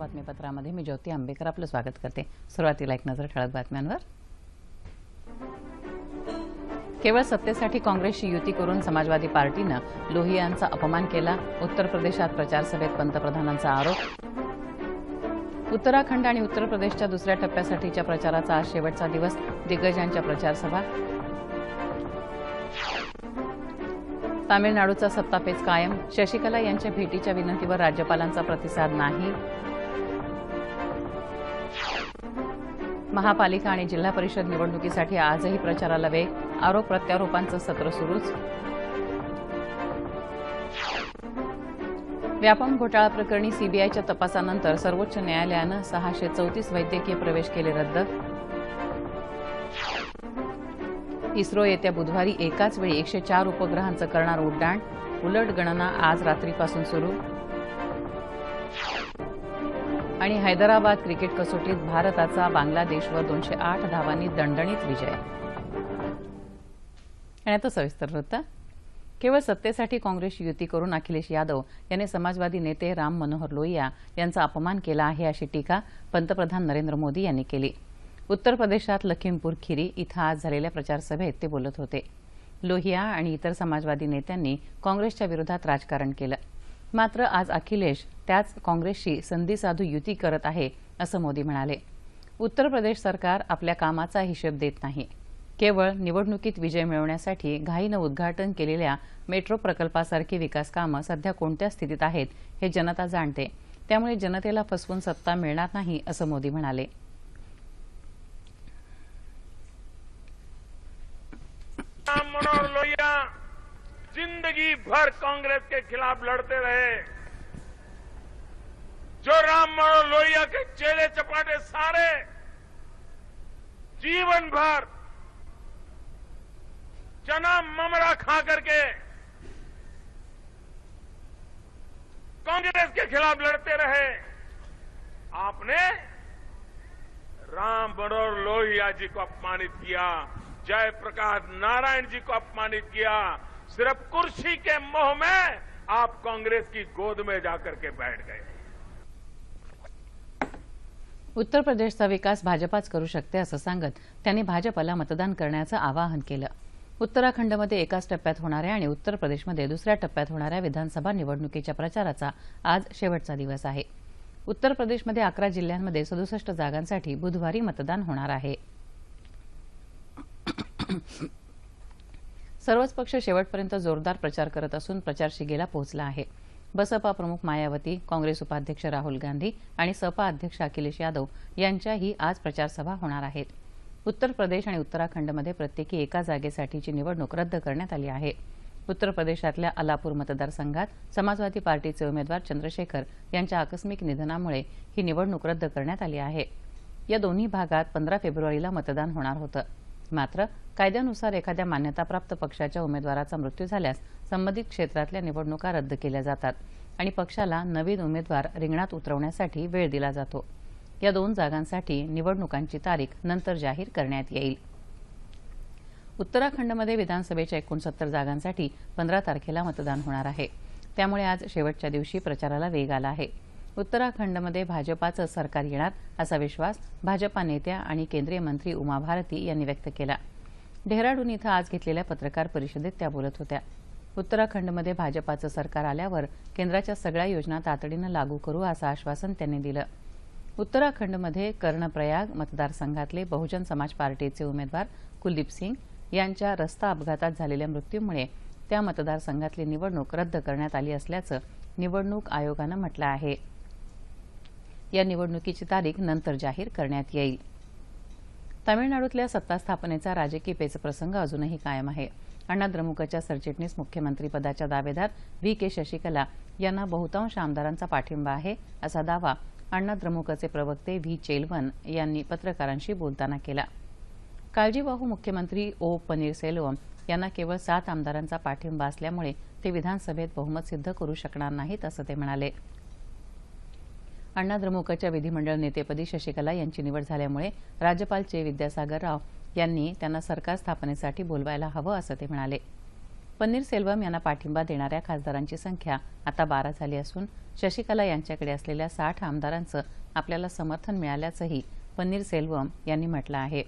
बातमीपत्रामध्ये मी ज्योती आंबेकर आपलं स्वागत करते. सुरुवातीला एक नजर ठळक बातम्यांवर. केवळ सत्तेसाठी काँग्रेसशी युती करून समाजवादी पार्टीनं लोहियांचा अपमान केला उत्तर प्रदेशात प्रचारसभेत पंतप्रधानांचा आरोप. उत्तराखंड आणि उत्तर प्रदेशच्या दुसऱ्या टप्प्यासाठीच्या प्रचाराचा आज शेवटचा दिवस दिग्गजांच्या प्रचारसभा. तामिळनाडूचा सत्तापेच कायम. शशिकला यांच्या भेटीच्या विनंतीवर राज्यपालांचा प्रतिसाद नाही. महापालिका आणि जिल्हा परिषद निवडणुकीसाठी आजही प्रचाराला वेग आरोप प्रत्यारोपांचं सत्र सुरूच. व्यापम घोटाळा प्रकरणी सीबीआयच्या तपासानंतर सर्वोच्च न्यायालयानं सहाशे चौतीस वैद्यकीय प्रवेश केले रद्द. इस्रो येत्या बुधवारी एकाच वेळी एकशे चार उपग्रहांचं करणार उड्डाण. उलट गणना आज रात्रीपासून सुरू. आणि हैदराबाद क्रिकेट कसोटीत भारताचा बांगलादेशवर दोनशे आठ धावांनी दणदणीत विजय. आणि आता सविस्तर वृत्त. केवळ सत्तेसाठी काँग्रेस युती करून अखिलेश यादव यांनी समाजवादी नेते राम मनोहर लोहिया यांचा अपमान केला आहे अशी टीका पंतप्रधान नरेंद्र मोदी यांनी केली. उत्तर प्रदेशात लखीमपूर खिरी इथं आज झालेल्या प्रचारसभेत ते बोलत होते. लोहिया आणि इतर समाजवादी नेत्यांनी काँग्रेसच्या विरोधात राजकारण केलं. मात्र आज अखिलेश त्याच काँग्रेसशी संधी साधू युती करत आहे असं मोदी म्हणाले. उत्तर प्रदेश सरकार आपल्या कामाचा हिशेब देत नाही. केवळ निवडणुकीत विजय मिळवण्यासाठी घाईनं उद्घाटन केलेल्या मेट्रो प्रकल्पासारखी विकास कामं सध्या कोणत्या स्थितीत आहेत हे जनता जाणते. त्यामुळे जनतेला फसवून सत्ता मिळणार नाही असं मोदी म्हणाले. मनोहर लोहिया ज़िंदगी भर कांग्रेस के खिलाफ लड़ते रहे। जो राम मनोहर लोहिया के चेले चपाटे सारे, जीवन भर चना ममरा खा करके कांग्रेस के खिलाफ लड़ते रहे। आपने राम मनोहर लोहिया जी को अपमानित किया, जयप्रकाश नारायण जी को अपमानित किया सिर्फ कुर्सी के मोह में आप कांग्रेस की गोद में जाकर के बैठ गए। उत्तर प्रदेशचा विकास भाजपाच करू शकते असं सांगत त्यांनी भाजपला मतदान करण्याचं आवाहन केलं. उत्तराखंडमध्ये एकाच टप्प्यात होणाऱ्या आणि उत्तर प्रदेशमध्ये दुसऱ्या टप्प्यात होणाऱ्या विधानसभा निवडणुकीच्या प्रचाराचा आज शेवटचा दिवस आहे. उत्तर प्रदेशमध्ये अकरा जिल्ह्यांमध्ये सदुसष्ट जागांसाठी बुधवारी मतदान होणार आहे. सर्वच पक्ष शेवटपर्यंत जोरदार प्रचार करत असून प्रचार शिगेला पोहोचला आहे. बसपा प्रमुख मायावती काँग्रेस उपाध्यक्ष राहुल गांधी आणि सपा अध्यक्ष अखिलेश यादव यांच्याही आज प्रचारसभा होणार आहेत. उत्तर प्रदेश आणि उत्तराखंडमध्ये प्रत्येकी एका जागेसाठीची निवडणूक रद्द करण्यात आली आहे. उत्तर प्रदेशातल्या अलापूर मतदारसंघात समाजवादी पार्टीचे उमेदवार चंद्रशेखर यांच्या आकस्मिक निधनामुळे ही निवडणूक रद्द करण्यात आली आहे. या दोन्ही भागात पंधरा फेब्रुवारीला मतदान होणार होतं. मात्र कायद्यानुसार एखाद्या मान्यताप्राप्त पक्षाच्या उमेदवाराचा मृत्यू झाल्यास संबंधित क्षेत्रातल्या निवडणुका रद्द केल्या जातात आणि पक्षाला नवीन उमेदवार रिंगणात उतरवण्यासाठी वेळ दिला जातो. या दोन जागांसाठी निवडणुकांची तारीख नंतर जाहीर करण्यात येईल. उत्तराखंडमध्ये विधानसभेच्या एकोणसत्तर जागांसाठी पंधरा तारखेला मतदान होणार आहे. त्यामुळे आज शेवटच्या दिवशी प्रचाराला वेग आला आहे. उत्तराखंडमध्ये भाजपाचं सरकार येणार असा विश्वास भाजपा नेत्या आणि केंद्रीय मंत्री उमा भारती यांनी व्यक्त केला. डेहराडून इथं आज घेतलेल्या पत्रकार परिषदेत त्या बोलत होत्या. उत्तराखंडमध्ये भाजपाचं सरकार आल्यावर केंद्राच्या सगळ्या योजना तातडीनं लागू करू असं आश्वासन त्यांनी दिलं. उत्तराखंडमध्ये कर्णप्रयाग मतदारसंघातले बहुजन समाज पार्टीचे उमेदवार कुलदीप सिंग यांच्या रस्ता अपघातात झालेल्या मृत्यूमुळे त्या मतदारसंघातली निवडणूक रद्द करण्यात आली असल्याचं निवडणूक आयोगानं म्हटलं आहे. या निवडणुकीची तारीख नंतर जाहीर करण्यात येईल. तामिळनाडूतल्या सत्ता स्थापनेचा राजकीय पेचप्रसंग अजूनही कायम आहे. अण्णा द्रमुकच्या सरचिटणीस मुख्यमंत्रीपदाच्या दावेदार व्ही के शशिकला यांना बहुतांश आमदारांचा पाठिंबा आहे असा दावा अण्णा द्रमुकचे प्रवक्ते व्ही चेलवन यांनी पत्रकारांशी बोलताना केला. काळजीवाहू मुख्यमंत्री ओ पनीरसेल्वम यांना केवळ सात आमदारांचा पाठिंबा असल्यामुळे ते विधानसभेत बहुमत सिद्ध करू शकणार नाहीत असं ते म्हणाले. अण्णा द्रमुकच्या विधिमंडळ नेतेपदी शशिकला यांची निवड झाल्यामुळे राज्यपाल चे विद्यासागर राव यांनी त्यांना सरकार स्थापनेसाठी बोलवायला हवं असं ते म्हणाले. पन्नीरसेल्वम यांना पाठिंबा देणाऱ्या खासदारांची संख्या आता बारा झाली असून शशिकला यांच्याकडे असलेल्या साठ आमदारांचं आपल्याला समर्थन मिळाल्याचंही पन्नीरसेल्वम यांनी म्हटलं आहे.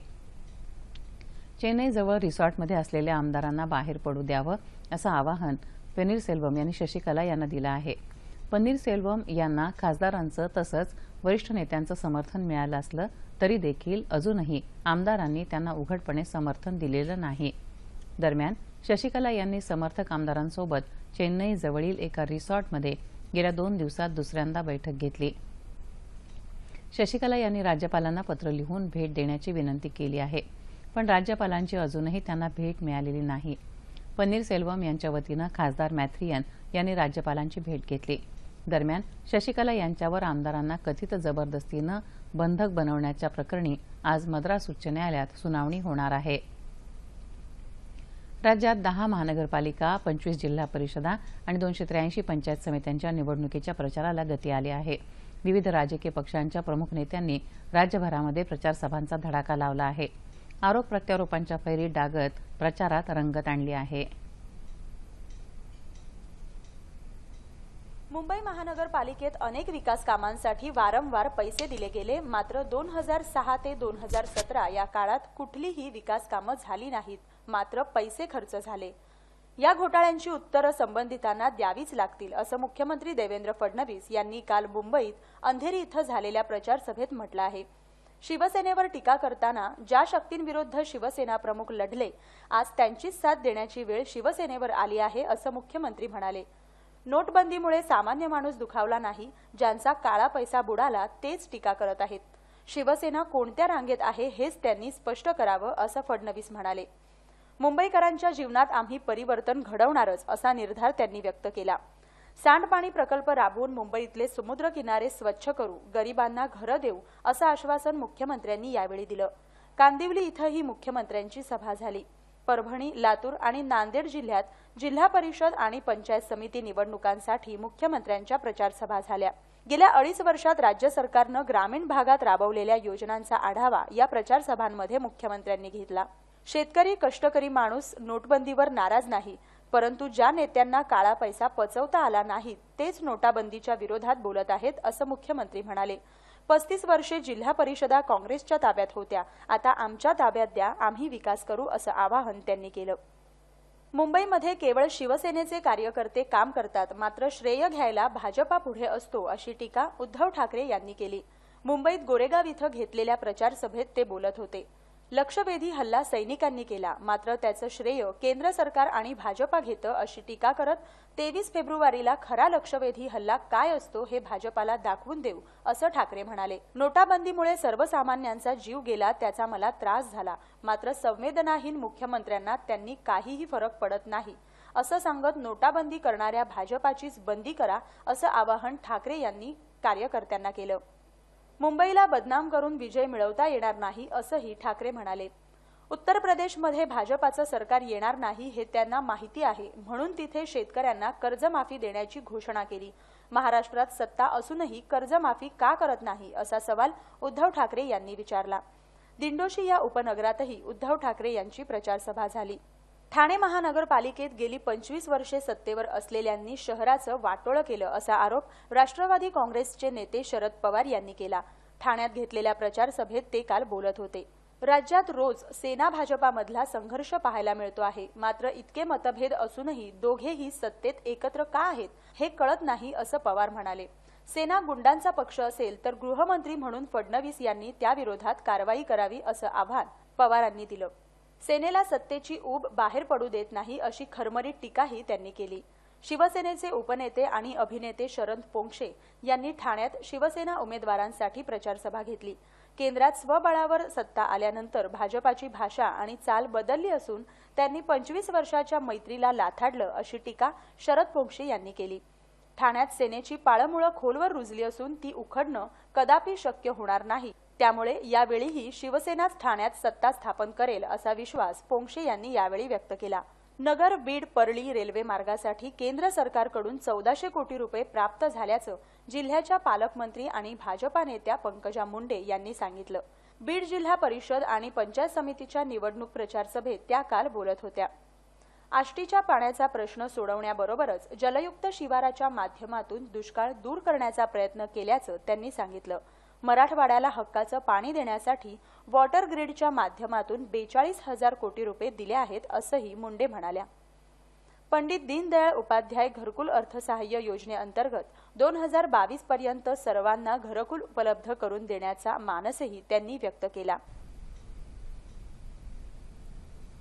चेन्नईजवळ रिसॉर्टमध्ये असलेल्या आमदारांना बाहेर पडू द्यावं असं आवाहन पन्नीरसेल्वम यांनी शशिकला यांना दिलं आहे. पन्नीरसेल्वम यांना खासदारांचं तसंच वरिष्ठ नेत्यांचं समर्थन मिळालं असलं तरी देखील अजूनही आमदारांनी त्यांना उघडपणे समर्थन दिलेलं नाही. दरम्यान शशिकला यांनी समर्थक आमदारांसोबत चेन्नईजवळील एका रिसॉर्टमध्ये गेल्या दोन दिवसात दुसऱ्यांदा बैठक घेतली. शशिकला यांनी राज्यपालांना पत्र लिहून भेट देण्याची विनंती केली आहे पण राज्यपालांची अजूनही त्यांना भेट मिळालेली नाही. पन्नीरसेल्वम यांच्या वतीनं खासदार मॅथ्रियन यांनी राज्यपालांची भेट घेतली. दरम्यान शशिकला यांच्यावर आमदारांना कथित जबरदस्तीनं बंधक बनवण्याच्या प्रकरणी आज मद्रास उच्च न्यायालयात सुनावणी होणार आहे. राज्यात दहा महानगरपालिका पंचवीस जिल्हा परिषदा आणि दोनशे त्र्याऐंशी पंचायत समित्यांच्या निवडणुकीच्या प्रचाराला गती आली आहे. विविध राजकीय पक्षांच्या प्रमुख नेत्यांनी राज्यभरामध्ये प्रचारसभांचा धडाका लावला आहे. आरोप प्रत्यारोपांच्या फैरीत डागत प्रचारात रंगत आणली आहे. मुंबई महानगरपालिकेत अनेक विकास कामांसाठी वारंवार पैसे दिले गेले मात्र दोन हजार सहा ते दोन हजार सतरा या काळात कुठलीही विकास कामं झाली नाहीत मात्र पैसे खर्च झाले. या घोटाळ्यांची उत्तरं संबंधितांना द्यावीच लागतील असं मुख्यमंत्री देवेंद्र फडणवीस यांनी काल मुंबईत अंधेरी इथं झालेल्या प्रचार सभेत म्हटलं आहे. शिवसेनेवर टीका करताना ज्या शक्तींविरुद्ध शिवसेना प्रमुख लढले आज त्यांचीच साथ देण्याची वेळ शिवसेनेवर आली आहे असं मुख्यमंत्री म्हणाले. नोटबंदीमुळे सामान्य माणूस दुखावला नाही ज्यांचा काळा पैसा बुडाला तेच टीका करत आहेत. शिवसेना कोणत्या रांगेत आहे हेच त्यांनी स्पष्ट करावं असं फडणवीस म्हणाले. मुंबईकरांच्या जीवनात आम्ही परिवर्तन घडवणारच असा निर्धार त्यांनी व्यक्त केला. सांडपाणी प्रकल्प राबवून मुंबईतले समुद्र किनारे स्वच्छ करू गरिबांना घरं देऊ असं आश्वासन मुख्यमंत्र्यांनी यावेळी दिलं. कांदिवली इथंही मुख्यमंत्र्यांची सभा झाली. परभणी लातूर आणि नांदेड जिल्ह्यात जिल्हा परिषद आणि पंचायत समिती निवडणुकांसाठी मुख्यमंत्र्यांच्या प्रचारसभा झाल्या. गेल्या अडीच वर्षात राज्य सरकारनं ग्रामीण भागात राबवलेल्या योजनांचा आढावा या प्रचारसभांमध्ये मुख्यमंत्र्यांनी घेतला. शेतकरी कष्टकरी माणूस नोटबंदीवर नाराज नाही परंतु ज्या नेत्यांना काळा पैसा पचवता आला नाही तेच नोटाबंदीच्या विरोधात बोलत आहेत असं मुख्यमंत्री म्हणाले. पस्तीस वर्षे जिल्हा परिषदा काँग्रेसच्या ताब्यात होत्या आता आमच्या ताब्यात द्या आम्ही विकास करू असं आवाहन त्यांनी केलं. मुंबईमध्ये केवळ शिवसेनेचे कार्यकर्ते काम करतात मात्र श्रेय घ्यायला भाजपा पुढे असतो अशी टीका उद्धव ठाकरे यांनी केली. मुंबईत गोरेगाव इथं घेतलेल्या प्रचारसभेत ते बोलत होते. लक्षवेधी हल्ला सैनिकांनी केला. मात्र त्याचं श्रेय केंद्र सरकार आणि भाजपा घेतं अशी टीका करत तेवीस फेब्रुवारीला खरा लक्षवेधी हल्ला काय असतो हे भाजपाला दाखवून देऊ असं ठाकरे म्हणाले. नोटाबंदीमुळे सर्वसामान्यांचा जीव गेला त्याचा मला त्रास झाला. मात्र संवेदनाहीन मुख्यमंत्र्यांना त्यांनी काहीही फरक पडत नाही. असं सांगत नोटाबंदी करणाऱ्या भाजपाचीच बंदी करा असं आवाहन ठाकरे यांनी कार्यकर्त्यांना केलं. मुंबईला बदनाम करून विजय मिळवता येणार नाही असंही ठाकरे म्हणाले. उत्तर प्रदेशमध्ये भाजपाचं सरकार येणार नाही हे त्यांना माहिती आहे म्हणून तिथे शेतकऱ्यांना कर्जमाफी देण्याची घोषणा केली. महाराष्ट्रात सत्ता असूनही कर्जमाफी का करत नाही असा सवाल उद्धव ठाकरे यांनी विचारला. दिंडोशी या उपनगरातही उद्धव ठाकरे यांची प्रचारसभा झाली. ठाणे महानगरपालिकेत गेली पंचवीस वर्षे सत्तेवर असलेल्यांनी शहराचं वाटोळं केलं असा आरोप राष्ट्रवादी काँग्रेसचे नेते शरद पवार यांनी केला. ठाण्यात घेतलेल्या प्रचार सभेत ते काल बोलत होते. राज्यात रोज सेना भाजपामधला संघर्ष पाहायला मिळतो आहे. मात्र इतके मतभेद असूनही दोघेही सत्तेत एकत्र का आहेत हे कळत नाही असं पवार म्हणाले. सेना गुंडांचा पक्ष असेल तर गृहमंत्री म्हणून फडणवीस यांनी त्याविरोधात कारवाई करावी असं आव्हान पवारांनी दिलं. सेनेला सत्तेची ऊब बाहेर पडू देत नाही अशी खरमरीत टीकाही त्यांनी केली. शिवसेनेचे उपनेते आणि अभिनेते शरद पोंक्षे यांनी ठाण्यात शिवसेना उमेदवारांसाठी प्रचारसभा घेतली. केंद्रात स्वबळावर सत्ता आल्यानंतर भाजपाची भाषा आणि चाल बदलली असून त्यांनी पंचवीस वर्षाच्या मैत्रीला लाथाडलं अशी टीका शरद पोंक्षे यांनी केली. ठाण्यात सेनेची पाळमुळं खोलवर रुजली असून ती उखडणं कदापि शक्य होणार नाही त्यामुळे यावेळीही शिवसेनाच ठाण्यात सत्ता स्थापन करेल असा विश्वास पोंक्षे यांनी यावेळी व्यक्त केला. नगर बीड परळी रेल्वे मार्गासाठी केंद्र सरकारकडून चौदाशे कोटी रुपये प्राप्त झाल्याचं जिल्ह्याच्या पालकमंत्री आणि भाजपा नेत्या पंकजा मुंडे यांनी सांगितलं. बीड जिल्हा परिषद आणि पंचायत समितीच्या निवडणूक प्रचार सभेत त्या काल बोलत होत्या. आष्टीच्या पाण्याचा प्रश्न सोडवण्याबरोबरच जलयुक्त शिवाराच्या माध्यमातून दुष्काळ दूर करण्याचा प्रयत्न केल्याचं त्यांनी सांगितलं. मराठवाड्याला हक्काचं पाणी देण्यासाठी वॉटर ग्रीडच्या माध्यमातून बेचाळीस हजार कोटी रुपये दिले आहेत असंही मुंडे म्हणाल्या. पंडित दीनदयाळ उपाध्याय घरकुल अर्थसहाय्य योजनेअंतर्गत दोन हजार बावीस पर्यंत सर्वांना घरकुल उपलब्ध करून देण्याचा मानसही त्यांनी व्यक्त केला.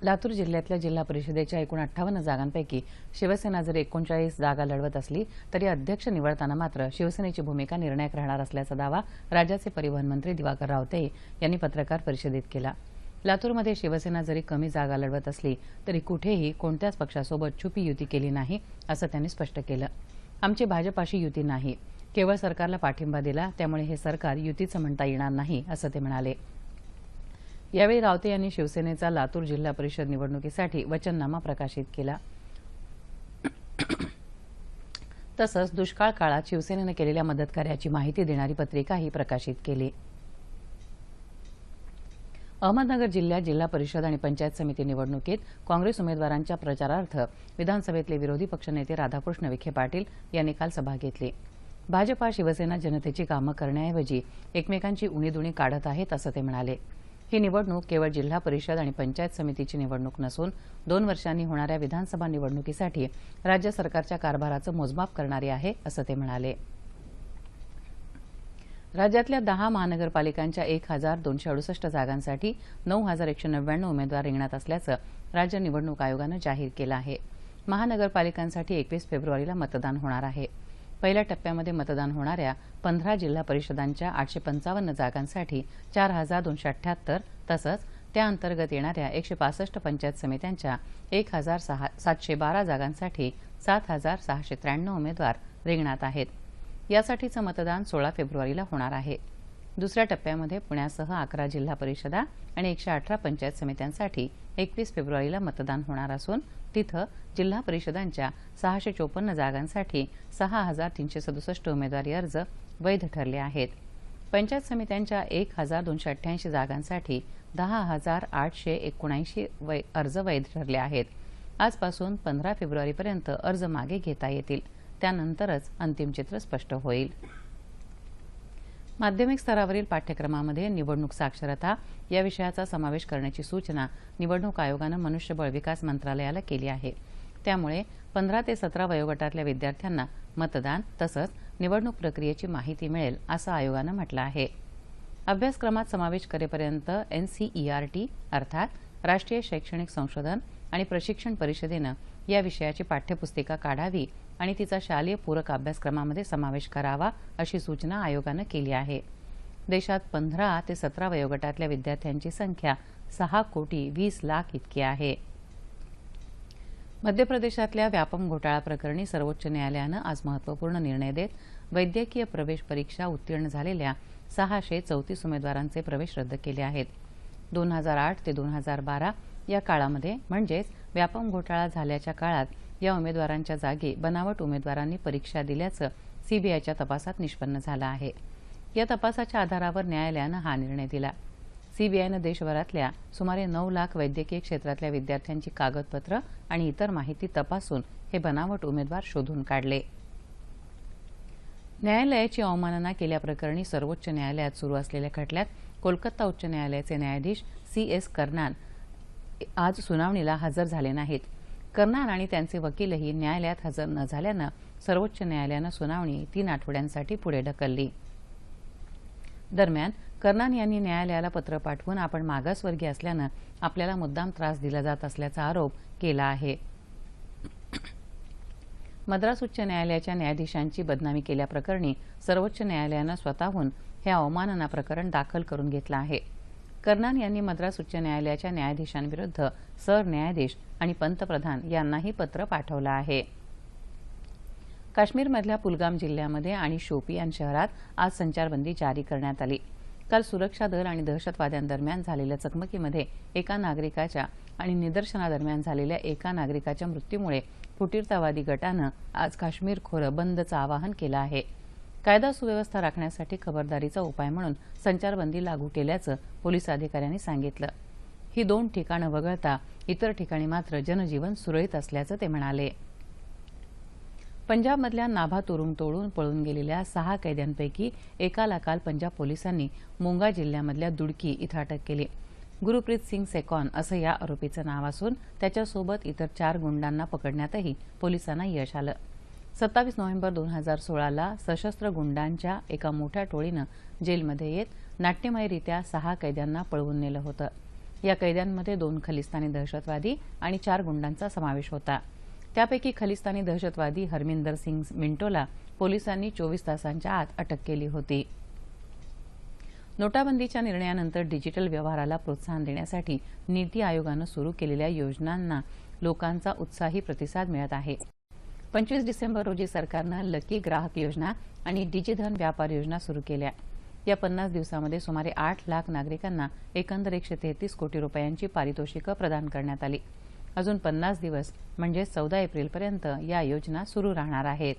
लातूर जिल्ह्यातल्या जिल्हा परिषदेच्या एकूण अठ्ठावन्न जागांपैकी शिवसेना जरी एकोणचाळीस जागा लढवत असली तरी अध्यक्ष निवडताना मात्र शिवसेनेची भूमिका निर्णायक राहणार असल्याचा दावा राज्याचे परिवहन मंत्री दिवाकर रावते यांनी पत्रकार परिषदेत केला. लातूरमध्ये शिवसेना जरी कमी जागा लढवत असली तरी कुठेही कोणत्याच पक्षासोबत छुपी युती केली नाही असं त्यांनी स्पष्ट केलं. आमची भाजपाशी युती नाही. केवळ सरकारला पाठिंबा दिला त्यामुळे हे सरकार युतीचं म्हणता येणार नाही असं ते म्हणाले. यावेळी रावते यांनी शिवसेनेचा लातूर जिल्हा परिषद निवडणुकीसाठी वचननामा प्रकाशित केला. तसंच दुष्काळ काळात शिवसेनेनं केलेल्या मदतकार्याची माहिती देणारी पत्रिकाही प्रकाशित केली. अहमदनगर जिल्ह्यात जिल्हा परिषद आणि पंचायत समिती निवडणुकीत काँग्रेस उमेदवारांच्या प्रचारार्थ विधानसभेतले विरोधी पक्षनेते राधाकृष्ण विखे पाटील यांनी काल सभा घेतली. भाजपा शिवसेना जनतेची कामं करण्याऐवजी एकमेकांची उणीदुणी काढत आहेत असं ते म्हणाले. ही निवडणूक केवळ जिल्हा परिषद आणि पंचायत समितीची निवडणूक नसून दोन वर्षांनी होणाऱ्या विधानसभा निवडणुकीसाठी राज्य सरकारच्या कारभाराचं मोजमाप करणारी आहे असं ते म्हणाले. राज्यातल्या दहा महानगरपालिकांच्या एक हजार दोनशे अडुसष्ट जागांसाठी नऊ हजार एकशे नव्याण्णव उमेदवार रिंगणात असल्याचं राज्य निवडणूक आयोगानं जाहीर केलं आहे. महानगरपालिकांसाठी एकवीस फेब्रुवारीला मतदान होणार आहे. पहिल्या टप्प्यामध्ये मतदान होणाऱ्या पंधरा जिल्हा परिषदांच्या आठशे पंचावन्न जागांसाठी चार हजार दोनशे अठ्ठ्याहत्तर तसंच त्या अंतर्गत येणाऱ्या एकशे पासष्ट पंचायत समित्यांच्या एक हजार सहा सातशे बारा जागांसाठी सात हजार सहाशे त्र्याण्णव उमेदवार रिंगणात आहेत. यासाठीचं मतदान सोळा फेब्रुवारीला होणार आहे. दुसऱ्या टप्प्यामध्ये पुण्यासह अकरा जिल्हा परिषदा आणि एकशे अठरा पंचायत समित्यांसाठी एकवीस फेब्रुवारीला मतदान होणार असून तिथं जिल्हा परिषदांच्या सहाशे चोपन्न जागांसाठी सहा हजार तीनशे सदुसष्ट उमेदवारी अर्ज वैध ठरले आहेत. पंचायत समित्यांच्या एक हजार दोनशे अठ्ठ्याऐंशी जागांसाठी दहा हजार आठशे एकोणऐंशी वै अर्ज वैध ठरले आहेत. आजपासून पंधरा फेब्रुवारीपर्यंत अर्ज मागे घेता येतील. त्यानंतरच अंतिम चित्र स्पष्ट होईल. माध्यमिक स्तरावरील पाठ्यक्रमामध्ये निवडणूक साक्षरता या विषयाचा समावेश करण्याची सूचना निवडणूक आयोगानं मनुष्यबळ विकास मंत्रालयाला केली आहे. त्यामुळे पंधरा ते सतरा वयोगटातल्या विद्यार्थ्यांना मतदान तसंच निवडणूक प्रक्रियेची माहिती मिळेल असं आयोगानं म्हटलं आहे. अभ्यासक्रमात समावेश करेपर्यंत एनसीईआरटी अर्थात राष्ट्रीय शैक्षणिक संशोधन आणि प्रशिक्षण परिषदेनं या विषयाची पाठ्यपुस्तिका काढावी आणि तिचा शालेय पूरक अभ्यासक्रमामध्ये समावेश करावा अशी सूचना आयोगानं केली आहे. देशात पंधरा ते सतरा वयोगटातल्या विद्यार्थ्यांची संख्या सहा कोटी वीस लाख इतकी आहे. मध्य प्रदेशातल्या व्यापम घोटाळा प्रकरणी सर्वोच्च न्यायालयानं आज महत्त्वपूर्ण निर्णय देत वैद्यकीय प्रवेश परीक्षा उत्तीर्ण झालेल्या सहाशे चौतीस उमेदवारांचे प्रवेश रद्द केले आहेत. दोन हजार आठ ते दोन हजार बारा या काळामध्ये म्हणजेच व्यापम घोटाळा झाल्याच्या काळात या उमेदवारांच्या जागी बनावट उमेदवारांनी परीक्षा दिल्याचं सीबीआयच्या तपासात निष्पन्न झालं आहे. या तपासाच्या आधारावर न्यायालयानं हा निर्णय दिला. सीबीआयनं देशभरातल्या सुमारे नऊ लाख वैद्यकीय क्षेत्रातल्या विद्यार्थ्यांची कागदपत्र आणि इतर माहिती तपासून हे बनावट उमेदवार शोधून काढले. न्यायालयाची अवमानना केल्याप्रकरणी सर्वोच्च न्यायालयात सुरू असलेल्या खटल्यात कोलकाता उच्च न्यायालयाचे न्यायाधीश सी एस कर्नान आज सुनावणीला हजर झाले नाहीत. कर्नान आणि त्यांचे वकीलही न्यायालयात हजर न झाल्यानं सर्वोच्च न्यायालयानं सुनावणी तीन आठवड्यांसाठी पुढे ढकलली. दरम्यान कर्नान यांनी न्यायालयाला पत्र पाठवून आपण मागासवर्गीय असल्यानं आपल्याला मुद्दाम त्रास दिला जात असल्याचा आरोप केला आहे. मद्रास उच्च न्यायालयाच्या न्यायाधीशांची बदनामी केल्याप्रकरणी सर्वोच्च न्यायालयानं स्वतःहून हे अवमानना प्रकरण दाखल करून घेतलं आहे. कर्नान यांनी मद्रास उच्च न्यायालयाच्या न्यायाधीशांविरुद्ध सरन्यायाधीश आणि पंतप्रधान यांनाही पत्र पाठवलं आहे. काश्मीरमधल्या पुलगाम जिल्ह्यामध्ये आणि शोपियान शहरात आज संचारबंदी जारी करण्यात आली. काल सुरक्षा दल आणि दहशतवाद्यांदरम्यान झालेल्या चकमकीमध्ये एका नागरिकाच्या आणि निदर्शनादरम्यान झालेल्या एका नागरिकाच्या मृत्यूमुळे फुटीरतावादी गटानं आज काश्मीर खोरं बंदचं आवाहन केलं आहे. कायदा सुव्यवस्था राखण्यासाठी खबरदारीचा उपाय म्हणून संचारबंदी लागू केल्याचं पोलीस अधिकाऱ्यांनी सांगितलं. ही दोन ठिकाणं वगळता इतर ठिकाणी मात्र जनजीवन सुरळीत असल्याचं ते म्हणाले. पंजाबमधल्या नाभा तुरुंग तोडून पळून गेलेल्या सहा कैद्यांपैकी एकाला काल पंजाब पोलिसांनी मोंगा जिल्ह्यामधल्या दुडकी इथं अटक केली. गुरुप्रीत सिंग सेकॉन असं या आरोपीचं नाव असून त्याच्यासोबत इतर चार गुंडांना पकडण्यातही पोलिसांना यश आलं. सत्तावीस नोव्हेंबर दोन हजार सोळाला सशस्त्र गुंडांच्या एका मोठ्या टोळीनं जेलमध्ये येत नाट्यमयरित्या सहा कैद्यांना पळवून नेलं होतं. या कैद्यांमध्ये दोन खलिस्तानी दहशतवादी आणि चार गुंडांचा समावेश होता. त्यापैकी खलिस्तानी दहशतवादी हरमिंदर सिंग मिंटोला पोलिसांनी चोवीस तासांच्या आत अटक केली होती. नोटाबंदीच्या निर्णयानंतर डिजिटल व्यवहाराला प्रोत्साहन देण्यासाठी नीती आयोगानं सुरू केलेल्या योजनांना लोकांचा उत्साही प्रतिसाद मिळत आहे. पंचवीस डिसेंबर रोजी सरकारनं लकी ग्राहक योजना आणि डिजिधन व्यापार योजना सुरू केल्या. या पन्नास दिवसामध्ये सुमारे आठ लाख नागरिकांना एकंदर एकशे तेहतीस कोटी रुपयांची पारितोषिकं प्रदान करण्यात आली. अजून पन्नास दिवस म्हणजे चौदा एप्रिलपर्यंत या योजना सुरू राहणार आहेत.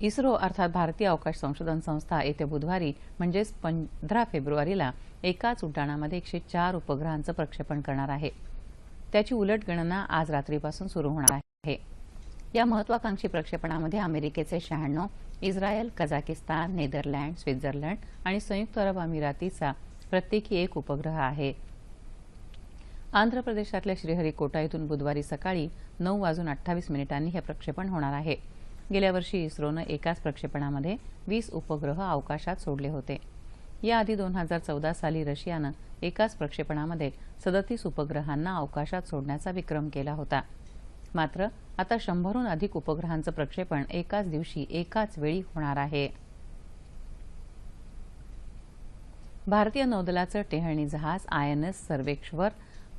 इस्रो अर्थात भारतीय अवकाश संशोधन संस्था येत्या बुधवारी म्हणजेच पंधरा फेब्रुवारीला एकाच उड्डाणामध्ये एकशे चार उपग्रहांचं प्रक्षेपण करणार आहे. त्याची उलट गणना आज रात्रीपासून सुरू होणार आहे. या महत्वाकांक्षी प्रक्षेपणामध्ये अमेरिकेचे शहाण्णव इस्रायल कझाकिस्तान नेदरलँड स्वित्झर्लंड आणि संयुक्त अरब अमिरातीचा प्रत्येकी एक उपग्रह आहे. आंध्र प्रदेशातल्या श्रीहरिकोटा इथून बुधवारी सकाळी नऊ वाजून अठ्ठावीस मिनिटांनी हे प्रक्षेपण होणार आहे. गेल्या वर्षी इस्रोनं एकाच प्रक्षेपणामध्ये वीस उपग्रह अवकाशात सोडले होते. याआधी दोन हजार चौदा साली रशियानं एकाच प्रक्षेपणामध्ये सदतीस उपग्रहांना अवकाशात सोडण्याचा विक्रम केला होता. मात्र आता शंभरहून अधिक उपग्रहांचं प्रक्षेपण एकाच दिवशी एकाच वेळी होणार आहे. भारतीय नौदलाचं टेहळणी जहाज आय एन एस सर्वेक्षवर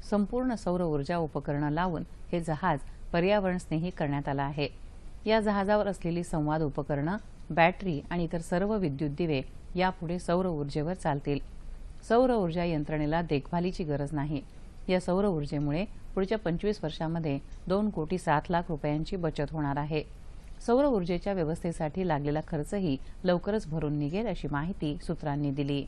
संपूर्ण सौर ऊर्जा उपकरणं लावून हे जहाज पर्यावरणस्नेही करण्यात आलं आहे. या जहाजावर असलेली संवाद उपकरणं बॅटरी आणि इतर सर्व विद्युत दिवे यापुढे सौर ऊर्जेवर चालतील. सौर ऊर्जा यंत्रणेला देखभालीची गरज नाही. या सौर ऊर्जेमुळे पुढच्या पंचवीस वर्षामध्ये दोन कोटी सात लाख रुपयांची बचत होणार आहे. सौर ऊर्जेच्या व्यवस्थेसाठी लागलेला खर्चही लवकरच भरून निघेल अशी माहिती सूत्रांनी दिली.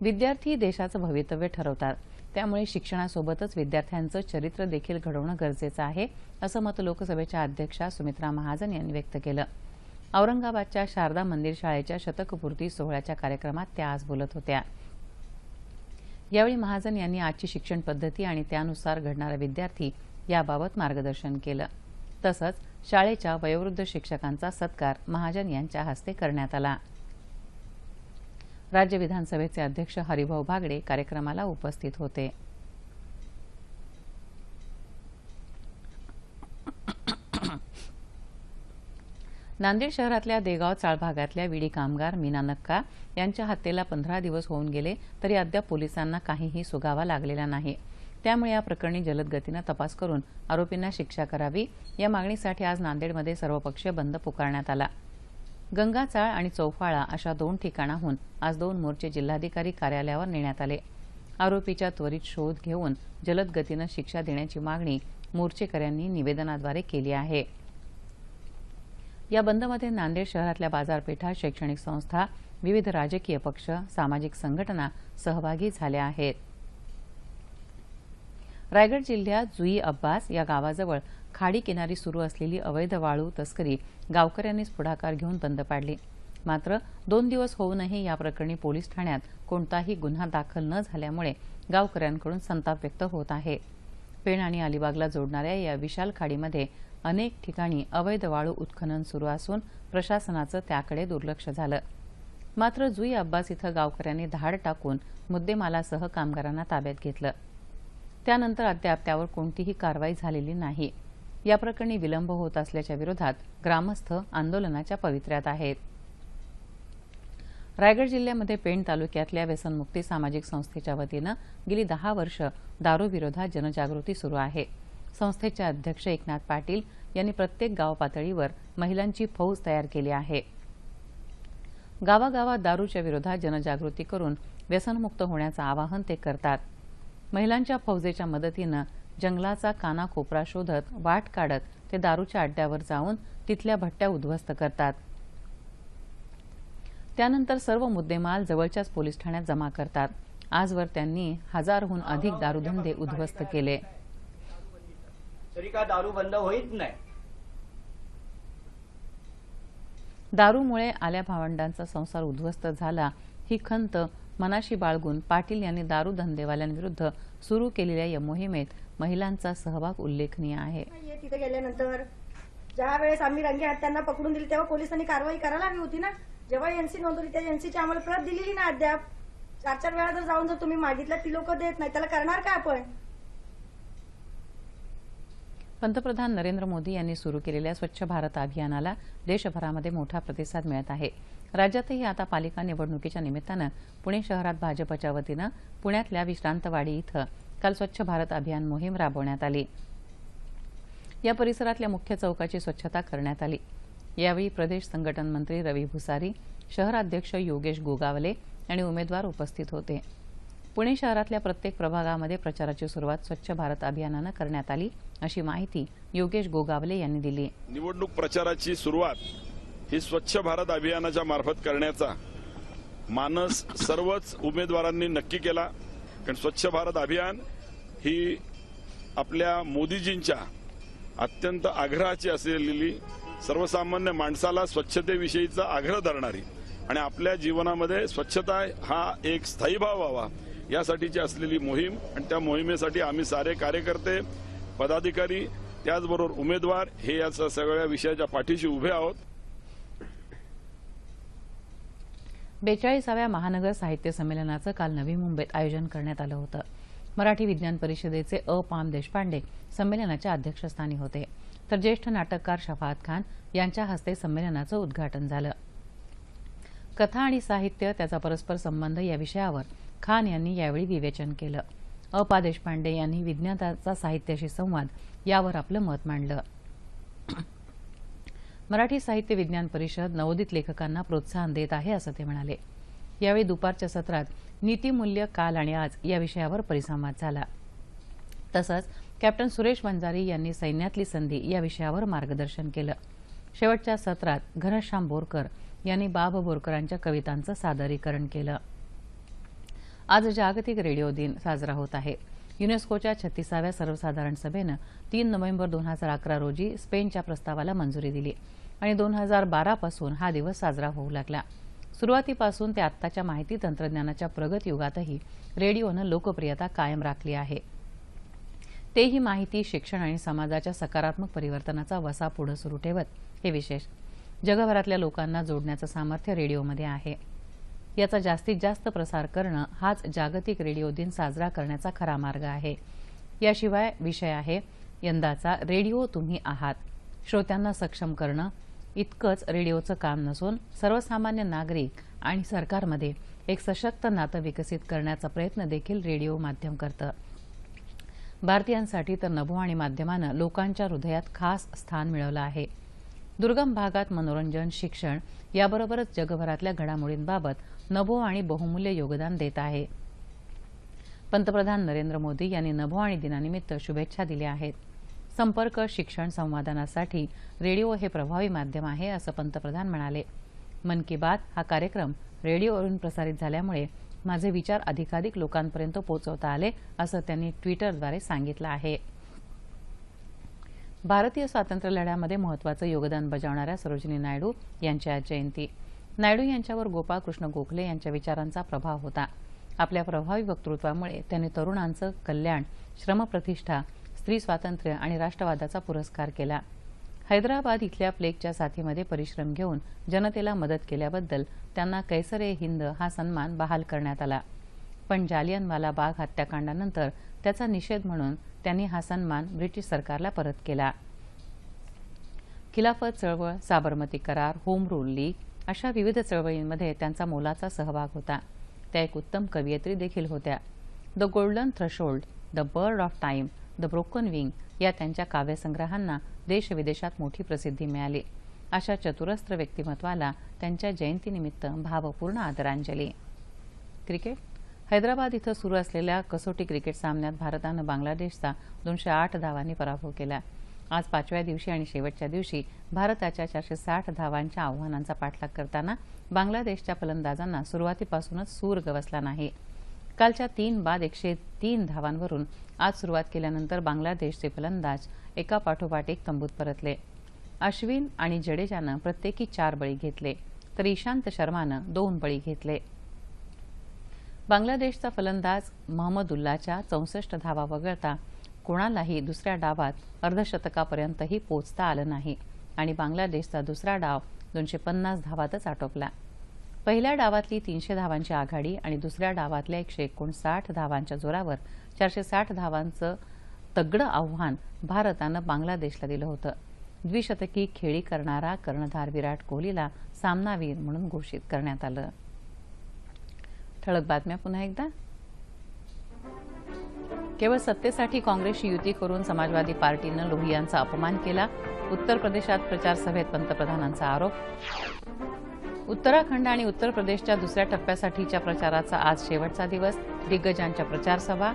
विद्यार्थी देशाचं भवितव्य ठरवतात. त्यामुळे शिक्षणासोबतच विद्यार्थ्यांचं चरित्र देखील घडवणं गरजेचं आहे असं मत लोकसभेच्या अध्यक्षा सुमित्रा महाजन यांनी व्यक्त केलं. औरंगाबादच्या शारदा मंदिर शाळेच्या शतकपूर्ती सोहळ्याच्या कार्यक्रमात त्या आज बोलत होत्या. यावेळी महाजन यांनी आजची शिक्षण पद्धती आणि त्यानुसार घडणारा विद्यार्थी याबाबत मार्गदर्शन केलं. तसंच शाळेच्या वयोवृद्ध शिक्षकांचा सत्कार महाजन यांच्या हस्ते करण्यात आला. राज्य विधानसभेचे अध्यक्ष हरिभाऊ बागडे कार्यक्रमाला उपस्थित होते. नांदेड शहरातल्या देगाव चाळ भागातल्या विडी कामगार मीना नक्का यांच्या हत्येला पंधरा दिवस होऊन गेले तरी अद्याप पोलिसांना काहीही सुगावा लागलेला नाही. त्यामुळे या प्रकरणी जलद गतीनं तपास करून आरोपींना शिक्षा करावी. या मागणीसाठी आज नांदेडमध्ये सर्वपक्षीय बंद पुकारण्यात आला. गंगाचाळ आणि चौफाळा अशा दोन ठिकाणाहून आज दोन मोर्चे जिल्हाधिकारी कार्यालयावर नेण्यात आले. आरोपीच्या त्वरित शोध घेऊन जलद गतीनं शिक्षा देण्याची मागणी मोर्चेकऱ्यांनी निवेदनाद्वारे केली आहे. या बंदमध्ये नांदेड शहरातल्या बाजारपेठा शैक्षणिक संस्था विविध राजकीय पक्ष सामाजिक संघटना सहभागी झाल्या आहेत. रायगड जिल्ह्यात जुई अब्बास या गावाजवळ खाडी किनारी सुरू असलेली अवैध वाळू तस्करी गावकऱ्यांनीच पुढाकार घेऊन बंद पाडली. मात्र दोन दिवस होऊनही या प्रकरणी पोलीस ठाण्यात कोणताही गुन्हा दाखल न झाल्यामुळे गावकऱ्यांकडून संताप व्यक्त होत आहे. पेण आणि अलिबागला जोडणाऱ्या या विशाल खाडीमध्ये अनेक ठिकाणी अवैध वाळू उत्खनन सुरू असून प्रशासनाचं त्याकडे दुर्लक्ष झालं. मात्र जुई अब्बास इथं गावकऱ्यांनी धाड टाकून मुद्देमालासह कामगारांना ताब्यात घेतलं. त्यानंतर अद्याप त्यावर कोणतीही कारवाई झालेली नाही. या प्रकरणी विलंब होत असल्याच्या विरोधात ग्रामस्थ आंदोलनाच्या पवित्र्यात आहेत. रायगड जिल्ह्यामध्ये पेण तालुक्यातल्या व्यसनमुक्ती सामाजिक संस्थेच्या वतीनं गेली दहा वर्ष दारूविरोधात जनजागृती सुरू आहे. संस्थेचे अध्यक्ष एकनाथ पाटील यांनी प्रत्येक गाव पातळीवर महिलांची फौज तयार केली आहे. गावागावात दारूच्या विरोधात जनजागृती करून व्यसनमुक्त होण्याचं आवाहन ते करतात. महिलांच्या फौजेच्या मदतीनं जंगलाचा कानाकोपरा शोधत वाट काढत ते दारूच्या अड्ड्यावर जाऊन तिथल्या भट्ट्या उद्ध्वस्त करतात. त्यानंतर सर्व मुद्देमाल जवळच्याच पोलीस ठाण्यात जमा करतात. आजवर त्यांनी हजारहून अधिक दारूधंदे उद्ध्वस्त केले. तरी का दारू बंद होईत नाही? दारूमुळे आल्या भावंडांचा संसार उद्ध्वस्त झाला. ही खंत मनाशी बाळगून पाटील यांनी दारू धंदेवाल्यांविरुद्ध सुरू केलेल्या या मोहिमेत महिलांचा सहभाग उल्लेखनीय आहे. तिथे गेल्यानंतर. ज्या वेळेस आम्ही रंगे हात त्यांना पकडून दिली तेव्हा पोलिसांनी कारवाई करायला हवी होती ना? जेव्हा एनसी नोंदवली त्या एनसीची आम्हाला प्रत दिलेली ना अद्याप. चार चार वेळा जर जाऊन जर तुम्ही मागितलं ती लोक देत नाही त्याला करणार का आपण? पंतप्रधान नरेंद्र मोदी यांनी सुरू केलेल्या स्वच्छ भारत अभियानाला देशभरामध्ये मोठा प्रतिसाद मिळत आहे. राज्यातही आता पालिका निवडणुकीच्या निमित्तानं पुणे शहरात भाजपच्या वतीनं पुण्यातल्या विश्रांतवाडी इथं काल स्वच्छ भारत अभियान मोहीम राबवण्यात आली. या परिसरातल्या मुख्य चौकाची स्वच्छता करण्यात आली. यावेळी प्रदेश संघटन मंत्री रवी भुसारी शहराध्यक्ष योगेश गोगावले आणि उमेदवार उपस्थित होते. पुणे शहरातल्या प्रत्येक प्रभागामध्ये प्रचाराची सुरुवात स्वच्छ भारत अभियानानं करण्यात आली अशी माहिती योगेश गोगावले यांनी दिली. निवडणूक प्रचाराची सुरुवात ही स्वच्छ भारत अभियानाच्या मार्फत करण्याचा मानस सर्वच उमेदवारांनी नक्की केला. कारण स्वच्छ भारत अभियान ही आपल्या मोदीजींच्या अत्यंत आग्रहाची असलेली सर्वसामान्य माणसाला स्वच्छतेविषयीचा आग्रह धरणारी आणि आपल्या जीवनामध्ये स्वच्छता हा एक स्थायी भाव व्हावा यासाठीची असलेली मोहीम आणि त्या मोहिमेसाठी आम्ही सारे कार्यकर्ते पदाधिकारी त्याचबरोबर उमेदवार हे या सगळ्या विषयाच्या पाठीशी उभे आहोत. बेचाळीसाव्या महानगर साहित्य संमेलनाचं काल नवी मुंबईत आयोजन करण्यात आलं होतं. मराठी विज्ञान परिषदेचे अ. पाम. देशपांडे संमेलनाच्या अध्यक्षस्थानी होते. तर ज्येष्ठ नाटककार शफात खान यांच्या हस्ते संमेलनाचं उद्घाटन झालं. कथा आणि साहित्य त्याचा परस्पर संबंध या विषयावर खान यांनी यावेळी विवेचन केलं. अपा देशपांडे यांनी विज्ञानाचा साहित्याशी संवाद यावर आपलं मत मांडलं. मराठी साहित्य विज्ञान परिषद नवोदित लेखकांना प्रोत्साहन देत आहे असं ते म्हणाले. यावेळी दुपारच्या सत्रात नीतीमूल्य काल आणि आज या विषयावर परिसंवाद झाला. तसंच कॅप्टन सुरेश वंजारी यांनी सैन्यातली संधी या विषयावर मार्गदर्शन केलं. शेवटच्या सत्रात घनश्याम बोरकर यांनी बाब बोरकरांच्या कवितांचं सादरीकरण केलं. आज जागतिक रेडिओ दिन साजरा होत आहे. युनेस्कोच्या छत्तीसाव्या सर्वसाधारण सभेनं तीन नोव्हेंबर दोन हजार अकरा रोजी स्पेनच्या प्रस्तावाला मंजुरी दिली आणि दोन हजार बारापासून हा दिवस साजरा होऊ लागला. सुरुवातीपासून ते आत्ताच्या माहिती तंत्रज्ञानाच्या प्रगत युगातही रेडिओनं लोकप्रियता कायम राखली आहे. तेही माहिती शिक्षण आणि समाजाच्या सकारात्मक परिवर्तनाचा वसा पुढे सुरू ठेवत हे विशेष. जगभरातल्या लोकांना जोडण्याचं सामर्थ्य रेडिओमध्ये आहे. याचा जास्तीत जास्त प्रसार करणं हाच जागतिक रेडिओ दिन साजरा करण्याचा खरा मार्ग आहे. याशिवाय विषय आहे यंदाचा रेडिओ तुम्ही आहात. श्रोत्यांना सक्षम करणं इतकंच रेडिओचं काम नसून सर्वसामान्य नागरिक आणि सरकारमध्ये एक सशक्त नातं विकसित करण्याचा प्रयत्न देखील रेडिओ माध्यम करतं. भारतीयांसाठी तर नभोवाणी माध्यमानं लोकांच्या हृदयात खास स्थान मिळवलं आहे. दुर्गम भागात मनोरंजन शिक्षण याबरोबरच जगभरातल्या घडामोडींबाबत नभो आणि बहुमूल्य योगदान देत आहे. पंतप्रधान नरेंद्र मोदी यांनी नभो आणि दिनानिमित्त शुभेच्छा दिल्या आहेत. संपर्क शिक्षण संवादनासाठी रेडिओ हे प्रभावी माध्यम आहे असं पंतप्रधान म्हणाले. मन की बात हा कार्यक्रम रेडिओवरून प्रसारित झाल्यामुळे माझे विचार अधिकाधिक लोकांपर्यंत पोहोचवता आले असं त्यांनी ट्विटरद्वारे सांगितलं आहे. भारतीय स्वातंत्र्य लढ्यामध्ये महत्वाचं योगदान बजावणाऱ्या सरोजिनी नायडू यांची आज जयंती. नायडू यांच्यावर गोपाळकृष्ण गोखले यांच्या विचारांचा प्रभाव होता. आपल्या प्रभावी वक्तृत्वामुळे त्यांनी तरुणांचं कल्याण श्रमप्रतिष्ठा स्त्री स्वातंत्र्य आणि राष्ट्रवादाचा पुरस्कार केला. हैदराबाद इथल्या प्लेगच्या साथीमध्ये परिश्रम घेऊन जनतेला मदत केल्याबद्दल त्यांना कैसर ए हिंद हा सन्मान बहाल करण्यात आला. पण जालियनवाला बाग हत्याकांडानंतर त्याचा निषेध म्हणून त्यांनी हा सन्मान ब्रिटिश सरकारला परत केला. खिलाफत चळवळ साबरमती करार होम रूल लीग अशा विविध चळवळींमध्ये त्यांचा मोलाचा सहभाग होता. त्या एक उत्तम कवयित्री देखील होत्या. The golden threshold the bird of time the broken wing या त्यांच्या काव्यसंग्रहांना देशविदेशात मोठी प्रसिद्धी मिळाली. अशा चतुरस्त्र व्यक्तिमत्वाला त्यांच्या जयंतीनिमित्त भावपूर्ण आदरांजली. क्रिकेट? हैदराबाद इथं सुरू असलेल्या कसोटी क्रिकेट सामन्यात भारतानं बांगलादेशचा दोनशे आठ धावांनी पराभव केला. आज पाचव्या दिवशी आणि शेवटच्या दिवशी भारताच्या चारशे साठ धावांच्या आव्हानांचा पाठलाग करताना बांगलादेशच्या फलंदाजांना सुरुवातीपासूनच सूर गवसला नाही. कालच्या तीन बाद एकशे तीन धावांवरून आज सुरुवात केल्यानंतर बांगलादेशचे फलंदाज एका पाठोपाठ एक तंबूत परतले. अश्विन आणि जडेजानं प्रत्येकी चार बळी घेतले तर इशांत शर्मानं दोन बळी घेतले. बांगलादेशचा फलंदाज महम्मदुल्लाच्या चौसष्ट धावा वगळता कोणालाही दुसऱ्या डावात अर्धशतकापर्यंतही पोचता आलं नाही आणि बांगलादेशचा दुसरा डाव दोनशे पन्नास धावातच आटोपला. पहिल्या डावातली तीनशे धावांची आघाडी आणि दुसऱ्या डावातल्या एकशे एकोणसाठ धावांच्या जोरावर चारशे साठ धावांचं तगडं आव्हान भारतानं बांगलादेशला दिलं होतं. द्विशतकी खेळी करणारा कर्णधार विराट कोहलीला सामनावीर म्हणून घोषित करण्यात आलं. ठळक बातम्या पुन्हा एकदा. केवळ सत्तेसाठी काँग्रेसशी युती करून समाजवादी पार्टीनं लोहियांचा अपमान केला. उत्तर प्रदेशात प्रचार सभेत पंतप्रधानांचा आरोप. उत्तराखंड आणि उत्तर प्रदेशच्या दुसऱ्या टप्प्यासाठीच्या प्रचाराचा आज शेवटचा दिवस. दिग्गजांच्या प्रचारसभा.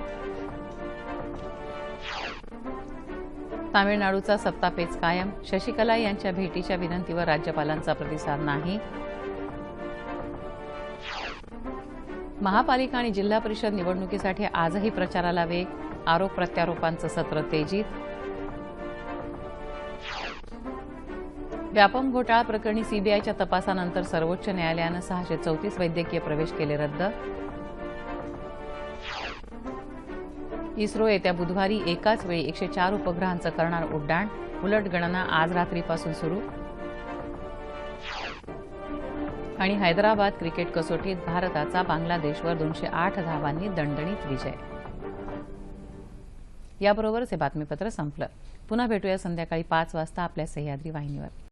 तामिळनाडूचा सत्तापेच कायम. शशिकला यांच्या भेटीच्या विनंतीवर राज्यपालांचा प्रतिसाद नाही. महापालिका आणि जिल्हा परिषद निवडणुकीसाठी आजही प्रचाराला वेग आरोप प्रत्यारोपांचं सत्र तेजीत. व्यापम घोटाळा प्रकरणी सीबीआयच्या तपासानंतर सर्वोच्च न्यायालयानं सहाशे चौतीस वैद्यकीय प्रवेश केले रद्द. इस्रो येत्या बुधवारी एकाच वेळी एकशे चार उपग्रहांचं करणार उड्डाण. उलट गणना आज रात्रीपासून सुरू. आणि हैदराबाद क्रिकेट कसोटीत भारताचा बांगलादेशवर दोनशे आठ धावांनी दणदणीत विजय. याबरोबरच हे बातमीपत्र संपलं. पुन्हा भेटूया संध्याकाळी पाच वाजता आपल्या सह्याद्री वाहिनीवर.